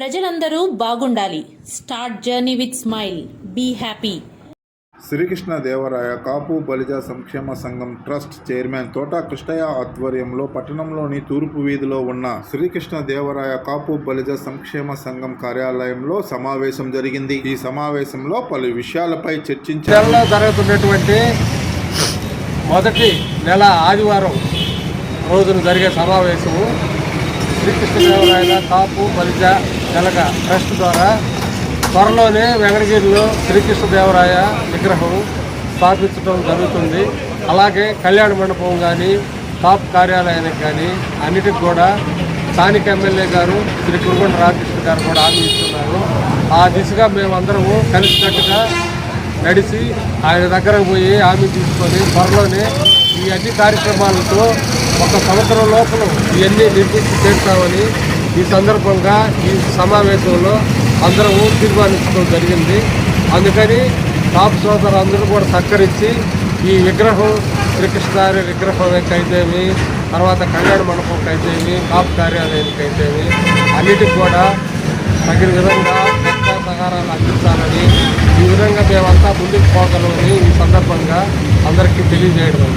ప్రజలందరూ బాగుండాలి. Start journey with smile. Be happy. Srikrishna Devaraya Kapu Balija సంక్షేమ సంఘం ట్రస్ట్ చైర్మన్ తోట కృష్ణయ్య ఆధ్వర్యంలో పట్టణంలోని తూర్పు వీధిలో ఉన్న శ్రీకృష్ణ దేవరాయ కాపు బలిజ సంక్షేమ సంఘం కార్యాలయంలో సమావేశం జరిగింది. ఈ సమావేశంలో పలు విషయాలపై చర్చించారు. జరుగుతున్నటువంటి మొదటి నెల ఆదివారం రోజున జరిగే సమావేశము శ్రీకృష్ణదేవరాయల కాపు బలిజ తెలగ ట్రస్ట్ ద్వారా త్వరలోనే వెంకటగిరిలో శ్రీకృష్ణదేవరాయ విగ్రహం స్థాపించడం జరుగుతుంది. అలాగే కళ్యాణ మండపం కానీ టాప్ కార్యాలయానికి కానీ అన్నిటికి కూడా స్థానిక ఎమ్మెల్యే గారు శ్రీ కురుగొండ రామకృష్ణ గారు కూడా హామీ ఇస్తున్నారు. ఆ దిశగా మేమందరము కలిసికట్టుగా నడిచి ఆయన దగ్గర పోయి హామీ తీసుకొని త్వరలోనే ఈ అన్ని కార్యక్రమాలతో ఒక సంవత్సరం లోపల ఇవన్నీ నిర్మించి చేస్తామని ఈ సందర్భంగా ఈ సమావేశంలో అందరము తీర్మానించడం జరిగింది. అందుకని టాప్ సోదరు అందరూ కూడా సహకరించి ఈ విగ్రహం శ్రీకృష్ణారి విగ్రహం అయితేమి తర్వాత కళ్యాణ మండపంకి అయితేమి కాపు కార్యాలయానికి అయితేమి అన్నిటికి కూడా తగిన విధంగా చర్చా సహారాలు అందించాలని ఈ విధంగా మేమంతా ముందుకు పోగలమని ఈ సందర్భంగా అందరికీ తెలియజేయడం.